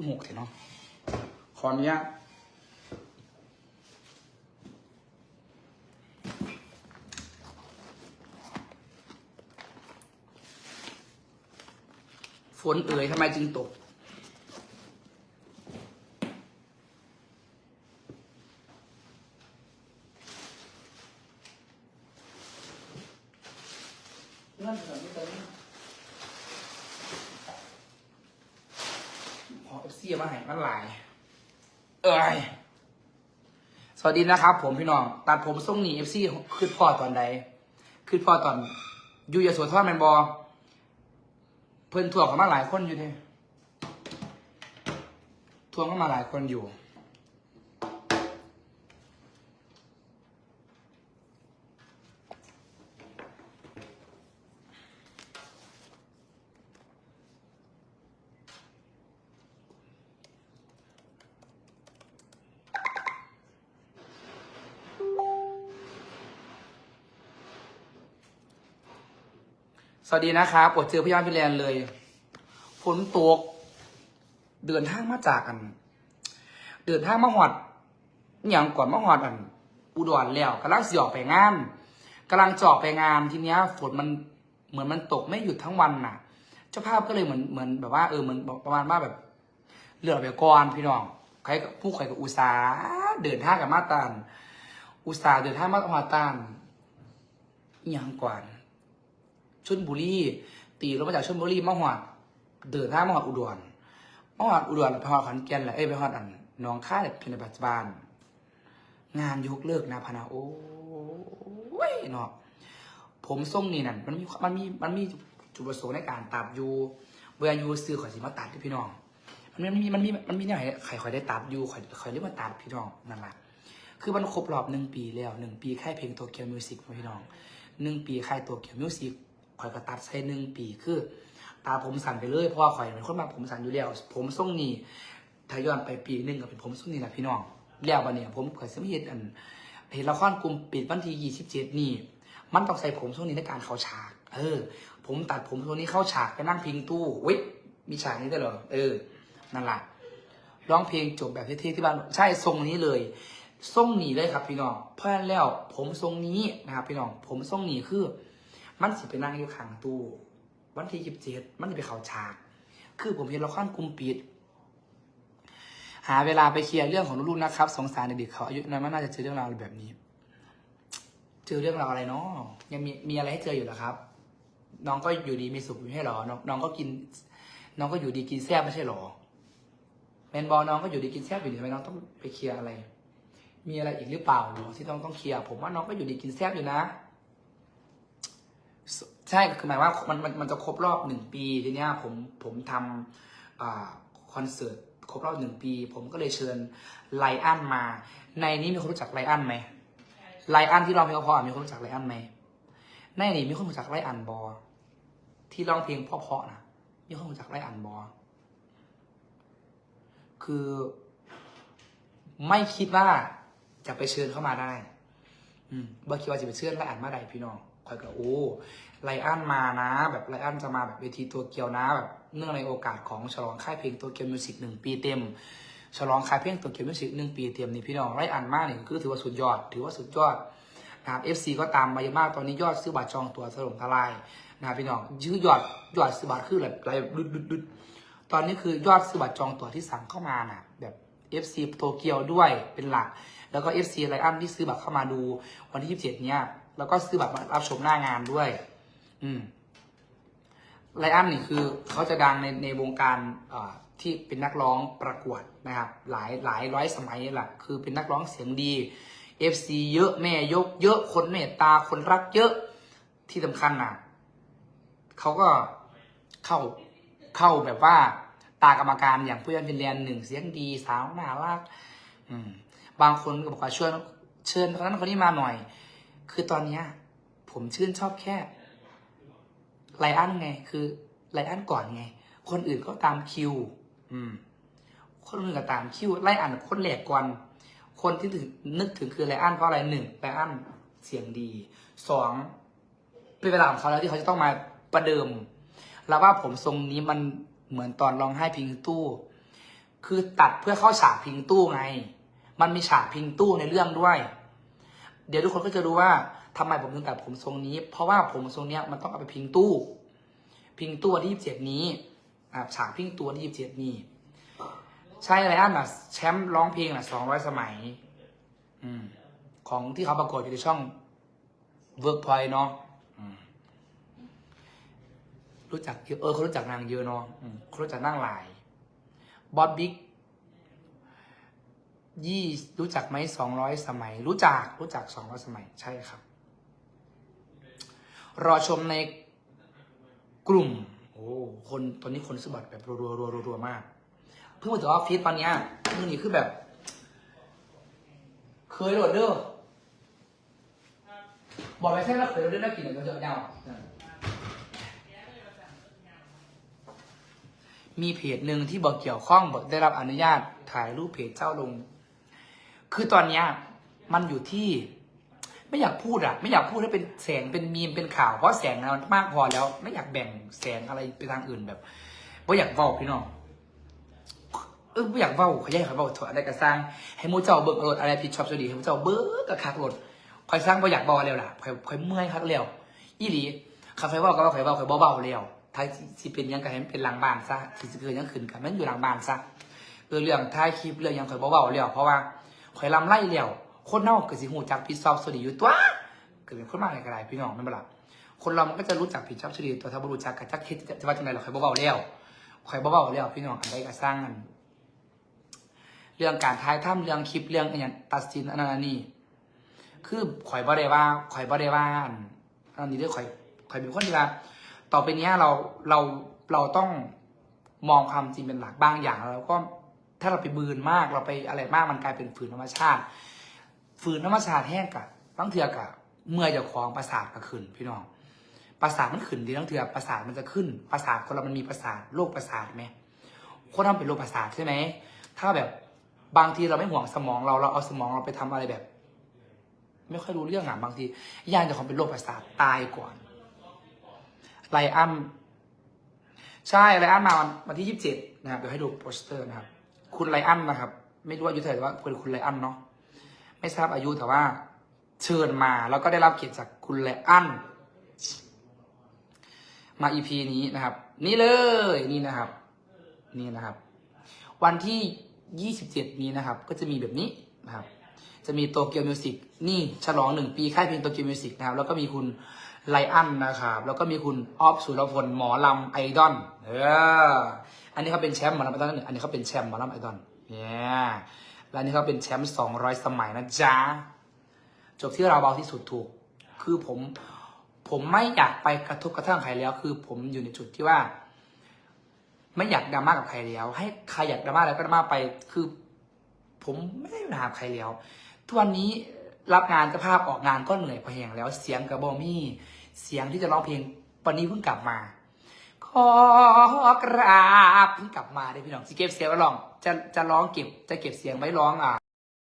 คือหกเถอะเนาะขออนุญาตฝนเอ่ยทำไมจึงตก เงื่อนเหมือน ไม่เต็มขอเอฟซีมาให้มันหลาย เอ้ยสวัสดีนะครับ ผมพี่น้องตัดผมทรงหนีเอฟซีคือพ่อตอนใดคือพ่อตอนอยูยาสวทอดแมนบอเพิ่นถ่วงเข้ามาหลายคนอยู่เดิทวงเข้ามาหลายคนอยู่ สวัสดีนะครับอดเจอพี่ยานพี่แลนเลย ฝนตก เดินทางมาจากกัน เดินทางมาหอดอย่างก่อนมาหอดอัน อุดรแล้วกำลังสิออกไปงานกำลังจะอกไปงานทีเนี้ย ฝนมันเหมือนมันตกไม่หยุดทั้งวันน่ะ เจ้าภาพก็เลยเหมือนเหมือนแบบว่าเออเหมือนประมาณว่าแบบเหลือไปก่อนพี่น้องใครผู้ใครกับอุตสาเดินท่ากับมาตานอุตสาเดินทางมามาตานอย่างก่อน ชลบุรีตีรถมาจากชลบุรีมาหอดเดินทางมาหอดอุดรมาหอดอุดรแล้วไปหอดขอนแก่นแหละเอ้ยไปหอดอันน้องค่ายเป็นปัจจุบันงานยกเลิกนะพนาโอ้ยเนาะผมทรงนี่นั่นมันมีมันมีมันมีจุดประสงค์ในการตัดอยู่เวลาอยู่ซื้อข่อยสิมาตัดที่พี่น้อง มันมีมันมีมันมีเนี่ยใครข่อยได้ตัดอยู่ข่อยข่อยเรียกว่าตัดพี่น้องนั่นแหละคือมันครบรอบหนึ่งปีแล้วหนึ่งปีค่ายเพลงโตเกียวมิวสิกพี่น้องหนึ่งปีค่ายโตเกียวมิวสิก ข่อยก็ตัดใส่หนึ่งปีคือ ตาผมสั่นไปเลยเพราะว่าข่อยเป็นคนมาผมสั่นอยู่แล้ว ผมทรงนี้ถ้าย้อนไปปีหนึ่งก็เป็นผมทรงนี้แหละพี่น้องแล้วบัดเนี่ยผมข่อยสมเห็นอันเห็นละครกลุ่มปิดวันที่ยี่สิบเจ็ดนี่ มันต้องใส่ผมทรงนี้ในการเข้าฉาก เออ ผมตัดผมทรงนี้เข้าฉากไปนั่งพิงตู้เว้ยมีฉากนี้ได้เหรอเออนั่นแหละร้องเพลงจบแบบเท่ๆที่บ้านใช่ทรงนี้เลยทรงนี้เลยครับพี่น้องเพราะฉะนั้นแล้วผมทรงนี้นะครับพี่น้องผมทรงนี้คือ มันสิไปนั่งอยู่ข้างตู้ วันที่ยีิบเจ็ดมันสิไปเข้าฉาก คือผมเห็นละครกลุ่มปิด หาเวลาไปเคลียร์เรื่องของลูกๆนะครับ สงสารเด็กๆเขาอายุน้อยมันน่าจะเจอเรื่องราวแบบนี้ เจอเรื่องราวอะไรเนาะยังมีมีอะไรให้เจออยู่หรอครับ น้องก็อยู่ดีมีสุขอยู่ให้หรอน้องน้องก็กิน น้องก็อยู่ดีกินแซ่บไม่ใช่หรอแมนบอลน้องก็อยู่ดีกินแซ่บอยู่ดีทำไมน้องต้องไปเคลียร์อะไร มีอะไรอีกหรือเปล่าหรอที่ต้องต้องเคลียร์ผมว่าน้องก็อยู่ดีกินแซ่บอยู่นะ ใช่คือหมายว่ามันมันมันจะครบรอบหนึ่งปีทีเนี้ยผมผมทำอคอนเสิร์ตครบรอบหนึ่งปี ผมก็เลยเชิญไลอ้อนมา ในนี้มีคนรู้จักไลอ้อนไหมไลอ้อนที่ร้องเพลงเพราะมีคนรู้จักไลอ้อนไหมในนี้มีคนรู้จักไลอ้อนบอที่ร้องเพลงเพราะๆนะมีคนรู้จักไลอ้อนบอคือไม่คิดว่าจะไปเชิญเข้ามาได้ อืมบ่คิดว่าจะไปเชิญไลอ้อนมาได้พี่น้องคอยก็โอ้ ไลอ้อนมานะ แบบไลอ้อนจะมาแบบเวทีตัวเกียวนะแบบเนื่องในโอกาสของฉลองค่ายเพลงตัวเกียวมิวสิกหนึ่งปีเต็ม ฉลองค่ายเพลงตัวเกียวมิวสิกหนึ่งปีเต็มนี่พี่น้องไลอ้อนมากนี่คือถือว่าสุดยอด ถือว่าสุดยอดนะครับ FC ก็ตามมาเยอะมากตอนนี้ยอดซื้อบัตรจองตัวถล่มทลายนะพี่น้องยื้อยอดยอดซื้อบัตรคือแบบไรดุดดุดดุดตอนนี้คือยอดซื้อบัตรจองตัวที่สั่งเข้ามาน่ะแบบ FC โตเกียวด้วยเป็นหลัก แล้วก็ FC ไลอ้อนที่ซื้อบัตรเข้ามาดูวันที่ 27 เนี้ยแล้วก็ซื้อบัตรมารับชมหน้างานด้วย อืมไลอ้อนนี่คือเขาจะดังในในวงการที่เป็นนักร้องประกวดนะครับ หลายหลายร้อยสมัยแหละคือเป็นนักร้องเสียงดี FC เยอะแม่ยก เยอะคนเมตตาคนรักเยอะที่สำคัญน่ะเขาก็เข้าเข้าแบบว่าตากรรมการอย่างผู้ยันเป็นเรียนหนึ่งเสียงดีสาวน่ารักอืม บางคนก็บอกว่าเชิญเชิญคนนั้นคนนี้มาหน่อย คือตอนเนี้ย ผมชื่นชอบแค่ ไลอ้อนไง คือไลอ้อนก่อนไง คนอื่นก็ตามคิว อืม คนอื่นก็ตามคิวไล่อ่านคนแหลกก่อน คนที่ถึงนึกถึงคือไลอ้อนเพราะอะไรหนึ่งไลอ้อนเสียงดีสองเป็นเวลาของเขาแล้วที่เขาจะต้องมาประเดิม แล้วว่าผมทรงนี้มันเหมือนตอนร้องไห้พิงตู้ คือตัดเพื่อเข้าฉากพิงตู้ไง มันมีฉากพิงตู้ในเรื่องด้วย เดี๋ยวทุกคนก็จะรู้ว่าทำไมผมถึงตัดผมทรงนี้ เพราะว่าผมทรงเนี้ยมันต้องเอาไปพิงตู้ พิงตู้วันที่ยี่สิบเจ็ดนี้อ่าฉากพิงตู้วันที่ยี่สิบเจ็ดนี้ ใช่อะไรอันน่ะแชมป์ร้องเพลงน่ะสองร้อยสมัย อืม ของที่เขาประกวดอยู่ในช่องเวิร์กพอยเนาะอืมรู้จักเยอะเออเขารู้จักนางเยอะเนาะอืมเขารู้จักนางหลายบอสบิ๊ก ยี่รู้จักไหมสองร้อยสมัย รู้จักรู้จักสองร้อยสมัยใช่ครับ รอชมในกลุ่ม โอ้คนตอนนี้คนซื้อบัตรแบบรัวๆรัวๆรัวมาก เพิ่งมาถึงออฟฟิศตอนเนี้ยมือนี้คือแบบ เคยโหลดเด้อบอกไปแค่เราเคยโหลดเด้อน่ากินเดี๋ยวเราจะเอามีเพจหนึ่งที่บอกเกี่ยวข้องบอกได้รับอนุญาตถ่ายรูปเพจเจ้าลง คือตอนเนี้ยมันอยู่ที่ ไม่อยากพูดอะไม่อยากพูดให้เป็นแสงเป็นมีมเป็นข่าวเพราะแสงมันมากพอแล้ว ไม่อยากแบ่งแสงอะไรไปทางอื่นแบบว่อยากเว้าพี่น้องเออไม่อยากเว้าขยายขยเว้าถอดอะไรก็สร้างให้มูเจ้าเบิกรถอะไรผิดชอบสดีให้มูเจ้าเบิกกระคักรถคอยสร้างบ่อยากเบาแล้วล่ะคอยคอยเมื่อยคักแล้วอีหลีคาเฟ่เว้าก็ว่าคอยเว้าคอยเบาเบาแล้วท้ายสิเป็นยังก็ให้เป็นหลังบ้านซะสิเกิดยังขึ้นกันมันอยู่หลังบ้านซะเออเรื่องท้ายคลิปเรื่องยังคอยเบาเบาแล้วเพราะว่า คอยลำไล่แล้วคนเน่าก็สิหูจักผิดชอบสดีอยู่ตัวเกิดเป็นคนมาอะไรก็ได้พี่น้องไม่เป็นไรคนเรามันก็จะรู้จักผิดชอบสดีตัวถ้าบรู้จักก็จักคิดจะว่าจังไดเราคอยเบาเบาแล้วคอยเบาเบาแล้วพี่น้องอะไรก็สร้างกันเรื่องการท้ายถ้ำเรื่องคลิปเรื่องอหย่างตัดสินอันนั้นนนี้คือข่อยบ่ได้ว่าข่อยบ่ได้ว่าอันนี้เรื่องข่อยข่อยเป็นคนที่ว่าต่อไปนี้เราเราเราต้องมองความจริงเป็นหลักบางอย่างแล้วก็ ถ้าเราไปบืนมากเราไปอะไรมากมันกลายเป็นฝืนธรรมชาติ ฝืนธรรมชาติแห้งกะบางเถื่อกะเมื่อยจะคลองประสาทก็ขึ้น พี่น้องประสาทมันขึ้นดีบางเถื่อประสาทมันจะขึ้นประสาทคนเรามันมีประสาทโรคประสาทไหมคนเราเป็นโรคประสาทใช่ไหมถ้าแบบบางทีเราไม่ห่วงสมองเราเราเอาสมองเราไปทำอะไรแบบ ไม่ค่อยรู้เรื่องอะบางทียานจะของเป็นโรคประสาทตายก่อนไลอันใช่ไลอันมาวันวันที่ยี่สิบเจ็ดนะครับเดี๋ยวให้ดูโปสเตอร์นะครับ คุณไลอันนะครับ ไม่รู้อายุเท่าไหร่แต่ว่าเป็นคุณไลอันเนาะไม่ทราบอายุแต่ว่า เชิญมาแล้วก็ได้รับเกียรติจากคุณไลอันมาอีพีนี้นะครับ นี่เลยนี่นะครับ นี่นะครับ วันที่ 27 นี้นะครับ ก็จะมีแบบนี้นะครับ จะมีโตเกียวมิวสิกนี่ฉลองหนึ่งปีค่ายเพลงโตเกียวมิวสิกนะครับ แล้วก็มีคุณ ไลอันนะครับแล้วก็มีคุณออฟสุรพลหมอลำไอดอลเอออันนี้เขาเป็นแชมป์หมอลำไอดอลหนึ่งอันนี้เขาเป็นแชมป์หมอลำไอดอลเนี่ยแล้วนนี้เขาเป็นแชมป์200สมัยนะจ๊ะจบที่เราเบาที่สุดถูก คือผมผมไม่อยากไปกระทบกระทั่งใครแล้ว คือผมอยู่ในจุดที่ว่า ไม่อยากดราม่ากับใครแล้ว ให้ใครอยากดราม่าอะไรก็ดราม่าไป คือ ผมไม่ได้หาใครแล้วทุกวันนี้รับงานเจะภาพออกงานก็เหนื่อยพอแหงแล้วเสียงกับบอมี่ เสียงที่จะร้องเพลงวันนี้เพิ่งกลับมา ขอกราบเพิ่งกลับมาได้พี่น้องสิเก็บเสียงไว้ร้อง จะจะร้องเก็บจะเก็บเสียงไว้ร้องอะ